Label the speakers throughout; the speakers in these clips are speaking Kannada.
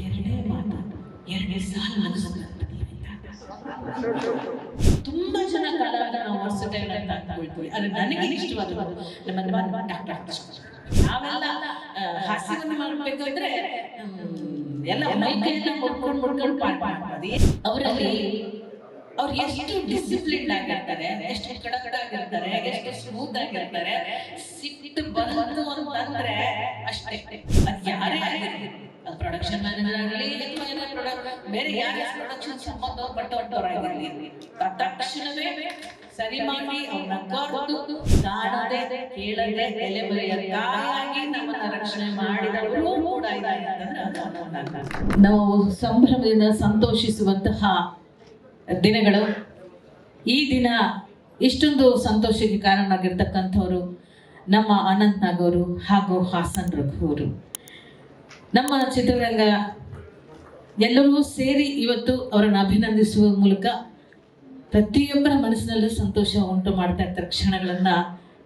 Speaker 1: ಎರಡೇ ಮಾತು ಎರಡೇ ಸಾಲ ತುಂಬಾ ಜನ ಕಲಾವಿದ ನಾವು ವರ್ಸಟೈಲ್ ಅಂತ ಅಂದ್ಕೊಳ್ತೀವಿ. ನನಗೆ ಇಷ್ಟವಾದ ನಮ್ಮ ಡಾಕ್ಟರ್ ನಾವೆಲ್ಲ ಹಾಸ್ಯವನ್ನು ಮಾಡ್ಬೇಕಾದ್ರೆ ಎಲ್ಲ ಮೈಕೈಯೆಲ್ಲ ಮುಡ್ಕೊಂಡು ಮುಡ್ಕೊಂಡು ಪಾಠ ಮಾಡ್ಬೋದು ಅವರಲ್ಲಿ ಅವ್ರು ಎಷ್ಟು ಡಿಸಿಪ್ಲಿನ್ ಆಗಿರ್ತಾರೆ ಎಷ್ಟು ಕಡಗಡ ಆಗಿರ್ತಾರೆ ಎಷ್ಟು ಸ್ಮೂತ್ ಆಗಿರ್ತಾರೆ ಸಿಟ್ಟು ಬಂತು ಅಂತಂದ್ರೆ ಅಷ್ಟೇ ಅದ್ ಯಾರೇ ಆಗಿರ್ಲಿ ಅದು ಪ್ರೊಡಕ್ಷನ್ ಮ್ಯಾನೇಜರ್ ಆಗಲಿ product- ಬೇರೆ ಯಾರು ಪ್ರೊಡಕ್ಷನ್ ಸಂಬಂಧ ಪಟ್ಟವರಾಗಿರ್ಲಿ ತಕ್ಷಣವೇ ಸರಿ ಮಾಡಿ ಅವ್ರನ್ನ ಕರೆದು ಕಾಣದೆ ಕೇಳದೆ ಎಲೆಮರೆಯ ತಾಯಾಗಿ ನಮ್ಮನ್ನ ರಕ್ಷಣೆ ಮಾಡಿದವರು ಕೂಡ ಇದ್ದಾರೆ ನಾವು ಸಂಭ್ರಮದಿಂದ ಸಂತೋಷಿಸುವಂತಹ ದಿನಗಳು. ಈ ದಿನ ಇಷ್ಟೊಂದು ಸಂತೋಷಕ್ಕೆ ಕಾರಣರಾಗಿರ್ತಕ್ಕಂಥವರು ನಮ್ಮ ಅನಂತ್ ನಾಗ್ ಅವರು ಹಾಗೂ ಹಾಸನ್ ರಘು ಅವರು. ನಮ್ಮ ಚಿತ್ರರಂಗ ಎಲ್ಲರೂ ಸೇರಿ ಇವತ್ತು ಅವರನ್ನು ಅಭಿನಂದಿಸುವ ಮೂಲಕ ಪ್ರತಿಯೊಬ್ಬರ ಮನಸ್ಸಿನಲ್ಲೂ ಸಂತೋಷ ಉಂಟು ಮಾಡ್ತಾ ಇರ್ತಾರೆ ಕ್ಷಣಗಳನ್ನು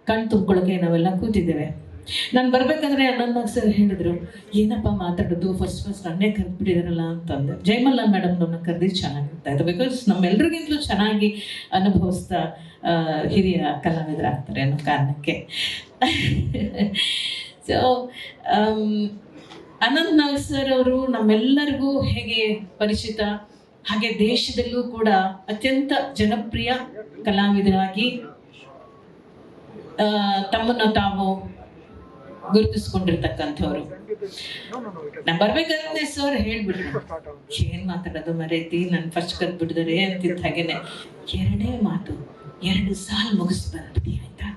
Speaker 1: ಕಣ್ ತುಂಬ್ಕೊಳ್ಳೋಕೆ ನಾವೆಲ್ಲ ಕೂತಿದ್ದೇವೆ. ನಾನು ಬರ್ಬೇಕಂದ್ರೆ ಅಣ್ಣನ ಸರ್ ಹೇಳಿದ್ರು, ಏನಪ್ಪ ಮಾತಾಡೋದು? ಫಸ್ಟ್ ಫಸ್ಟ್ ನನ್ನೇ ಕರೆದ್ಬಿಟ್ಟಿದಾರಲ್ಲ ಅಂತಂದೆ. ಜಯಮಲ್ಲ ಮೇಡಮ್ ನನ್ನ ಕರೆದಿ ಚೆನ್ನಾಗಿರ್ತಾ ಇತ್ತು ಬಿಕಾಸ್ ನಮ್ಮೆಲ್ರಿಗಿಂತಲೂ ಚೆನ್ನಾಗಿ ಅನುಭವಿಸ್ತಾ ಹಿರಿಯ ಕಲಾವಿದರಾಗ್ತಾರೆ ಅನ್ನೋ ಕಾರಣಕ್ಕೆ. ಸೊ ಅನಂತ್ ನಾಗ್ ಸರ್ ಅವರು ನಮ್ಮೆಲ್ಲರಿಗೂ ಹೇಗೆ ಪರಿಚಿತ, ಹಾಗೆ ದೇಶದಲ್ಲೂ ಕೂಡ ಅತ್ಯಂತ ಜನಪ್ರಿಯ ಕಲಾವಿದರಾಗಿ ತಮ್ಮನ್ನು ತಾವು ಗುರುತಿಸ್ಕೊಂಡಿರ್ತಕ್ಕಂಥವ್ರು. ನಾ ಬರ್ಬೇಕಂದ್ರೆ ಸರ್ ಹೇಳ್ಬಿಟ್ರು ಏನ್ ಮಾತಾಡೋದು ಮರೈತಿ, ನನ್ ಫಸ್ಟ್ ಕರ್ಬಿಟ್ಟಿದ್ದಾರೆ ಅಂತಿದ್ದ ಹಾಗೇನೆ. ಎರಡೇ ಮಾತು, ಎರಡು ಸಾಲ್ ಮುಗಿಸ್ ಬಂದ್ಬಿಡಿ ಆಯ್ತಾ?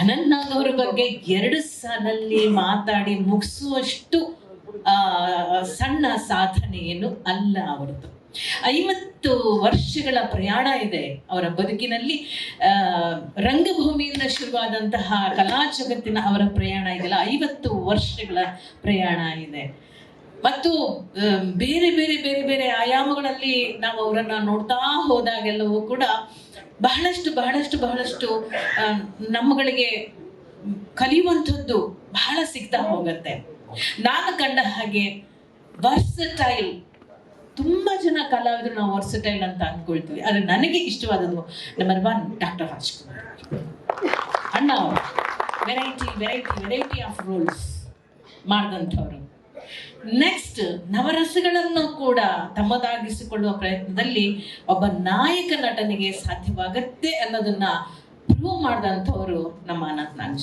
Speaker 1: ಅನಂತ್ ನಾಗ್ ಅವ್ರ ಬಗ್ಗೆ ಎರಡು ಸಾಲಲ್ಲಿ ಮಾತಾಡಿ ಮುಗಿಸುವಷ್ಟು ಸಣ್ಣ ಸಾಧನೆ ಏನು ಅಲ್ಲ ಅವರದ್ದು. ಐವತ್ತು ವರ್ಷಗಳ ಪ್ರಯಾಣ ಇದೆ ಅವರ ಬದುಕಿನಲ್ಲಿ. ರಂಗಭೂಮಿಯಿಂದ ಶುರುವಾದಂತಹ ಕಲಾ ಜಗತ್ತಿನ ಅವರ ಪ್ರಯಾಣ ಇದೆಯಲ್ಲ ಐವತ್ತು ವರ್ಷಗಳ ಪ್ರಯಾಣ ಇದೆ. ಮತ್ತು ಬೇರೆ ಬೇರೆ ಬೇರೆ ಬೇರೆ ಆಯಾಮಗಳಲ್ಲಿ ನಾವು ಅವರನ್ನ ನೋಡ್ತಾ ಹೋದಾಗೆಲ್ಲವೂ ಕೂಡ ಬಹಳಷ್ಟು ಬಹಳಷ್ಟು ಬಹಳಷ್ಟು ನಮ್ಮಗಳಿಗೆ ಕಲಿಯುವಂಥದ್ದು ಬಹಳ ಸಿಗ್ತಾ ಹೋಗುತ್ತೆ. ನಾನು ಕಂಡ ಹಾಗೆ ವರ್ಸಟೈಲ್ ತುಂಬ ಜನ ಕಲಾವಿದರು ನಾವು ವರ್ಸಟೈಲ್ ಅಂತ ಅಂದ್ಕೊಳ್ತೀವಿ. ಆದರೆ ನನಗೆ ಇಷ್ಟವಾದದ್ದು ನಂಬರ್ ಒನ್ ಡಾಕ್ಟರ್ ರಾಜ್ಕುಮಾರ್. ಅಣ್ಣ variety variety variety of roles ಮಾಡಿದಂಥವ್ರು. Next ನವರಸಗಳನ್ನು ಕೂಡ ತಮ್ಮದಾಗಿಸಿಕೊಳ್ಳುವ ಪ್ರಯತ್ನದಲ್ಲಿ ಒಬ್ಬ ನಾಯಕ ನಟನಿಗೆ ಸಾಧ್ಯವಾಗತ್ತೆ ಅನ್ನೋದನ್ನ ಪ್ರೂವ್ ಮಾಡಿದಂಥವ್ರು ನಮ್ಮ ಅನಂತ್ ನಾಗ್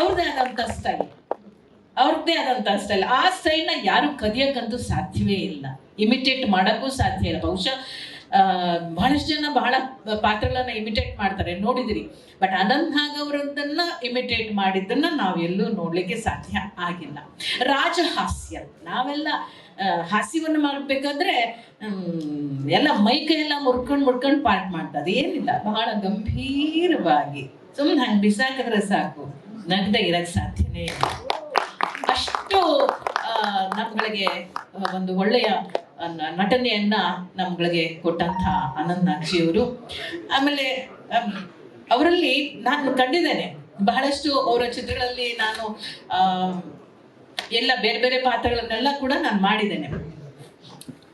Speaker 1: ಅವ್ರದೇ ಆದಂಥ ಸ್ಟೈಲ್ ಅವ್ರದ್ದೇ ಆದಂಥ ಸ್ಟೈಲ್ ಆ ಸ್ಟೈಲ್ನ ಯಾರು ಕದಿಯೋಕ್ಕಂತೂ ಸಾಧ್ಯವೇ ಇಲ್ಲ. ಇಮಿಟೇಟ್ ಮಾಡೋಕ್ಕೂ ಸಾಧ್ಯ ಇಲ್ಲ. ಬಹುಶಃ ಬಹಳಷ್ಟು ಜನ ಬಹಳ ಪಾತ್ರಗಳನ್ನ ಇಮಿಟೇಟ್ ಮಾಡ್ತಾರೆ, ನೋಡಿದಿರಿ. ಬಟ್ ಅನಂತ್ ನಾಗ್ ಅವರದ್ದನ್ನ ಇಮಿಟೇಟ್ ಮಾಡಿದ್ದನ್ನ ನಾವೆಲ್ಲೂ ನೋಡ್ಲಿಕ್ಕೆ ಸಾಧ್ಯ ಆಗಿಲ್ಲ. ರಾಜಹಾಸ್ಯ, ನಾವೆಲ್ಲ ಹಾಸ್ಯವನ್ನು ಮಾಡಬೇಕಾದ್ರೆ ಎಲ್ಲ ಮೈ ಕೈ ಎಲ್ಲ ಮುರ್ಕೊಂಡು ಮುರ್ಕೊಂಡು ಪಾಠ ಮಾಡ್ತಾರೆ ಏನಿಲ್ಲ, ಬಹಳ ಗಂಭೀರವಾಗಿ. ಸುಮ್ಮನೆ ಹಂಗೆ ಬಿಸಾಕಿದ್ರೆ ಸಾಕು. ನಗದ ಇರಕ್ಕೆ ಸಾಧ್ಯನೇ ಅಷ್ಟು ನಮ್ಗಳಿಗೆ ಒಂದು ಒಳ್ಳೆಯ ನಟನೆಯನ್ನ ನಮ್ಗಳಿಗೆ ಕೊಟ್ಟಂತ ನಾಗ್ಜಿಯವರು ಆಮೇಲೆ ಅವರಲ್ಲಿ ನಾನು ಕಂಡಿದ್ದೇನೆ, ಬಹಳಷ್ಟು ಅವರ ಚಿತ್ರಗಳಲ್ಲಿ ನಾನು ಎಲ್ಲ ಬೇರೆ ಬೇರೆ ಪಾತ್ರಗಳನ್ನೆಲ್ಲ ಕೂಡ ನಾನು ಮಾಡಿದ್ದೇನೆ.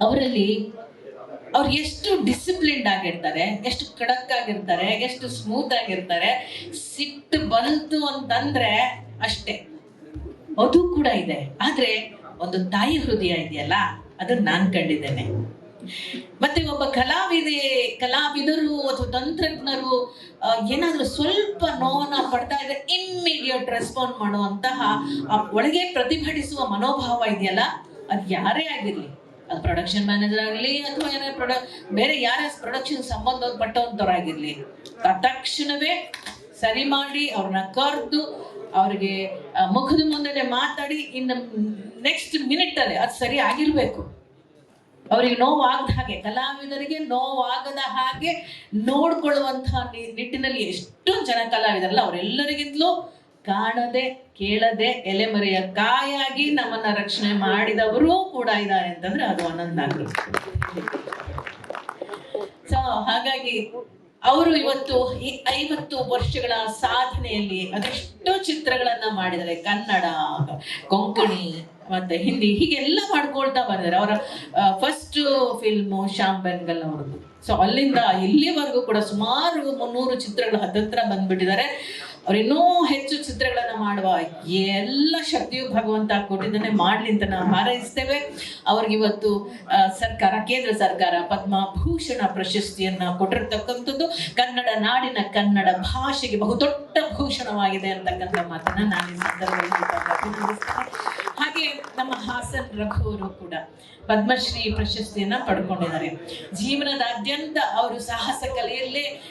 Speaker 1: ಅವರಲ್ಲಿ ಅವ್ರು ಎಷ್ಟು ಡಿಸಿಪ್ಲಿನ್ಡ್ ಆಗಿರ್ತಾರೆ, ಎಷ್ಟು ಕಡಕ್ ಆಗಿರ್ತಾರೆ, ಎಷ್ಟು ಸ್ಮೂತ್ ಆಗಿರ್ತಾರೆ, ಸಿಟ್ಟು ಬಂತು ಅಂತಂದ್ರೆ ಅಷ್ಟೇ. ಅದು ಕೂಡ ಇದೆ. ಆದ್ರೆ, ಒಂದು ತಾಯಿ ಹೃದಯ ಇದೆಯಲ್ಲ ಅದನ್ನ ನಾನು ಕಂಡಿದ್ದೇನೆ. ಮತ್ತೆ ಒಬ್ಬ ಕಲಾವಿದೆ, ಕಲಾವಿದರು ಅಥವಾ ತಂತ್ರಜ್ಞರು ಏನಾದರೂ ಸ್ವಲ್ಪ ನೋವನ್ನ ಪಡ್ತಾ ಇದ್ರೆ ಇಮ್ಮಿಡಿಯೇಟ್ ರೆಸ್ಪಾಂಡ್ ಮಾಡುವಂತಹ ಒಳಗೆ ಪ್ರತಿಭಟಿಸುವ ಮನೋಭಾವ ಇದೆಯಲ್ಲ, ಅದು ಯಾರೇ ಆಗಿರಲಿ. ಅದು ಪ್ರೊಡಕ್ಷನ್ ಮ್ಯಾನೇಜರ್ ಆಗಲಿ ಅಥವಾ ಏನಾದ್ರು ಪ್ರೊಡಕ್ ಬೇರೆ ಯಾರೇ ಪ್ರೊಡಕ್ಷನ್ ಸಂಬಂಧಪಟ್ಟವಂಥವ್ರಾಗಿರ್ಲಿ ತಕ್ಷಣವೇ ಸರಿ ಮಾಡಿ, ಅವ್ರನ್ನ ಕರೆದು, ಅವ್ರಿಗೆ ಮುಖದ ಮುಂದೆ ಮಾತಾಡಿ ಇನ್ನು ನೆಕ್ಸ್ಟ್ ಮಿನಿಟ್ ಅಲ್ಲಿ ಅದು ಸರಿ ಆಗಿರ್ಬೇಕು. ಅವರಿಗೆ ನೋವಾಗದ ಹಾಗೆ, ಕಲಾವಿದರಿಗೆ ನೋವಾಗದ ಹಾಗೆ ನೋಡ್ಕೊಳ್ಳುವಂತಹ ನಿಟ್ಟಿನಲ್ಲಿ ಎಷ್ಟು ಜನ ಕಲಾವಿದರಲ್ಲ, ಅವರೆಲ್ಲರಿಗಿಂತಲೂ ಕಾಣದೆ, ಕೇಳದೆ, ಎಲೆಮರೆಯ ಕಾಯಾಗಿ ನಮ್ಮನ್ನ ರಕ್ಷಣೆ ಮಾಡಿದವರು ಕೂಡ ಇದ್ದಾರೆ ಅಂತಂದ್ರೆ ಅದು ಅನಂತ ಸೊ ಹಾಗಾಗಿ ಅವರು ಇವತ್ತು ಈ ಐವತ್ತು ವರ್ಷಗಳ ಸಾಧನೆಯಲ್ಲಿ ಅದೆಷ್ಟೋ ಚಿತ್ರಗಳನ್ನ ಮಾಡಿದ್ದಾರೆ. ಕನ್ನಡ ಕೊಂಕಣಿ ಮತ್ತೆ ಹಿಂದಿ ಹೀಗೆಲ್ಲ ಮಾಡ್ಕೊಳ್ತಾ ಬಂದಿದ್ದಾರೆ ಅವರ ಫಸ್ಟ್ ಫಿಲ್ಮು ಶ್ಯಾಮ್ ಬೆನ್ಗಲ್ ಅವ್ರದ್ದು. ಸೊ ಅಲ್ಲಿಂದ ಇಲ್ಲಿವರೆಗೂ ಕೂಡ ಸುಮಾರು ಮುನ್ನೂರು ಚಿತ್ರಗಳು ಹತ್ತತ್ರ ಬಂದ್ಬಿಟ್ಟಿದ್ದಾರೆ. ಅವ್ರು ಇನ್ನೂ ಹೆಚ್ಚು ಚಿತ್ರಗಳನ್ನ ಮಾಡುವ ಎಲ್ಲ ಶಕ್ತಿಯು ಭಗವಂತ ಕೊಟ್ಟಿದ್ದನ್ನೇ ಮಾಡ್ಲಿ ಅಂತ ನಾವು ಹಾರೈಸ್ತೇವೆ. ಅವ್ರಿಗೆ ಇವತ್ತು ಸರ್ಕಾರ, ಕೇಂದ್ರ ಸರ್ಕಾರ ಪದ್ಮಭೂಷಣ ಪ್ರಶಸ್ತಿಯನ್ನ ಕೊಟ್ಟಿರ್ತಕ್ಕಂಥದ್ದು. ಕನ್ನಡ ನಾಡಿನ ಕನ್ನಡ ಭಾಷೆಗೆ ಬಹುದೊಡ್ಡ ಭೂಷಣವಾಗಿದೆ ಅಂತಕ್ಕಂಥ ಮಾತನ್ನ ನಾನು ಈ ಸಂದರ್ಭದಲ್ಲಿ ಹಾಗೆ ನಮ್ಮ ಹಾಸನ್ ರಘು ಅವರು ಕೂಡ ಪದ್ಮಶ್ರೀ ಪ್ರಶಸ್ತಿಯನ್ನ ಪಡ್ಕೊಂಡಿದ್ದಾರೆ. ಜೀವನದಾದ್ಯಂತ ಅವರು ಸಾಹಸ ಕಲೆಯಲ್ಲೇ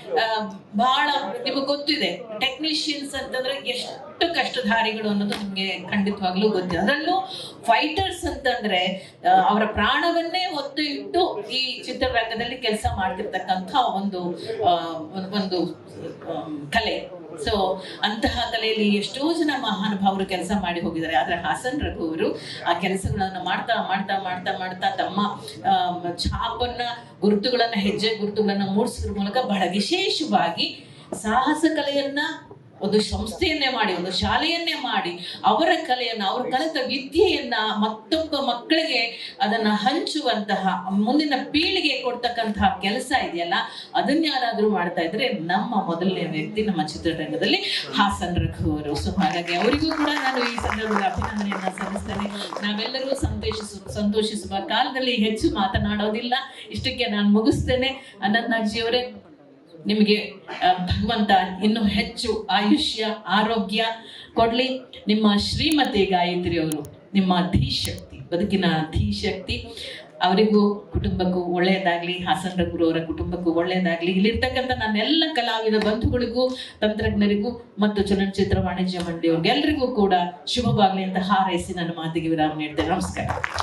Speaker 1: ಬಹಳ ನಿಮಗೆ ಗೊತ್ತಿದೆ ಟೆಕ್ನಿಷಿಯನ್ಸ್ ಅಂತಂದ್ರೆ ಎಷ್ಟು ಕಷ್ಟಧಾರಿಗಳು ಅನ್ನೋದು ನಿಮ್ಗೆ ಖಂಡಿತವಾಗ್ಲೂ ಗೊತ್ತಿದೆ. ಅದರಲ್ಲೂ ಫೈಟರ್ಸ್ ಅಂತಂದ್ರೆ ಅವರ ಪ್ರಾಣವನ್ನೇ ಒತ್ತು ಇಟ್ಟು ಈ ಚಿತ್ರರಂಗದಲ್ಲಿ ಕೆಲಸ ಮಾಡ್ತಿರ್ತಕ್ಕಂಥ ಒಂದು- ಒಂದು ಕಲೆ. ಸೊ ಅಂತಹ ಕಲೆಯಲ್ಲಿ ಎಷ್ಟೋ ಜನ ಮಹಾನುಭಾವರು ಕೆಲಸ ಮಾಡಿ ಹೋಗಿದ್ದಾರೆ. ಆದ್ರೆ ಹಾಸನ್ ರಘು ಅವರು ಆ ಕೆಲಸಗಳನ್ನು ಮಾಡ್ತಾ ಮಾಡ್ತಾ ಮಾಡ್ತಾ ಮಾಡ್ತಾ ತಮ್ಮ ಛಾಪನ್ನ ಗುರುತುಗಳನ್ನ, ಹೆಜ್ಜೆ ಗುರುತುಗಳನ್ನ ಮೂಡಿಸೋದ್ರ ಮೂಲಕ ಬಹಳ ವಿಶೇಷವಾಗಿ ಸಾಹಸ ಕಲೆಯನ್ನ ಒಂದು ಸಂಸ್ಥೆಯನ್ನೇ ಮಾಡಿ, ಒಂದು ಶಾಲೆಯನ್ನೇ ಮಾಡಿ, ಅವರ ಕಲೆಯನ್ನ, ಅವರು ಕಲಿತ ವಿದ್ಯೆಯನ್ನ ಮತ್ತೊಬ್ಬ ಮಕ್ಕಳಿಗೆ ಅದನ್ನ ಹಂಚುವಂತಹ, ಮುಂದಿನ ಪೀಳಿಗೆ ಕೊಡ್ತಕ್ಕಂತಹ ಕೆಲಸ ಇದೆಯಲ್ಲ, ಅದನ್ನ ಯಾರಾದ್ರೂ ಮಾಡ್ತಾ ಇದ್ರೆ ನಮ್ಮ ಮೊದಲನೇ ವ್ಯಕ್ತಿ ನಮ್ಮ ಚಿತ್ರರಂಗದಲ್ಲಿ ಹಾಸನ್ ರಘು ಅವರು. ಸೊ ಹಾಗಾಗಿ ಅವರಿಗೂ ಕೂಡ ನಾನು ಈ ಸಂದರ್ಭದಲ್ಲಿ ಅಭಿನಂದನೆಯನ್ನ ಸಲ್ಲಿಸ್ತೇನೆ. ನಾವೆಲ್ಲರೂ ಸಂತೋಷಿಸು, ಸಂತೋಷಿಸುವ ಕಾಲದಲ್ಲಿ ಹೆಚ್ಚು ಮಾತನಾಡೋದಿಲ್ಲ. ಇಷ್ಟಕ್ಕೆ ನಾನು ಮುಗಿಸ್ತೇನೆ. ಅನಂತಾಜಿ ಅವರೇ ನಿಮಗೆ ಭಗವಂತ ಇನ್ನೂ ಹೆಚ್ಚು ಆಯುಷ್ಯ, ಆರೋಗ್ಯ ಕೊಡ್ಲಿ. ನಿಮ್ಮ ಶ್ರೀಮತಿ ಗಾಯತ್ರಿ ಅವರು ನಿಮ್ಮ ಧೀಶಕ್ತಿ ಬದುಕಿನ ಧೀಶಕ್ತಿ ಅವರಿಗೂ ಕುಟುಂಬಕ್ಕೂ ಒಳ್ಳೆಯದಾಗಲಿ, ಹಾಸನ ಗುರು ಅವರ ಕುಟುಂಬಕ್ಕೂ ಒಳ್ಳೆಯದಾಗಲಿ. ಇಲ್ಲಿರ್ತಕ್ಕಂಥ ನನ್ನೆಲ್ಲ ಕಲಾವಿದ ಬಂಧುಗಳಿಗೂ, ತಂತ್ರಜ್ಞರಿಗೂ ಮತ್ತು ಚಲನಚಿತ್ರ ವಾಣಿಜ್ಯ ಮಂಡಳಿಯವ್ರಿಗೆಲ್ಲರಿಗೂ ಕೂಡ ಶುಭವಾಗಲಿ ಅಂತ ಹಾರೈಸಿ ನನ್ನ ಮಾತಿಗೆ ವಿರಾಮ ನೀಡ್ತೇನೆ. ನಮಸ್ಕಾರ.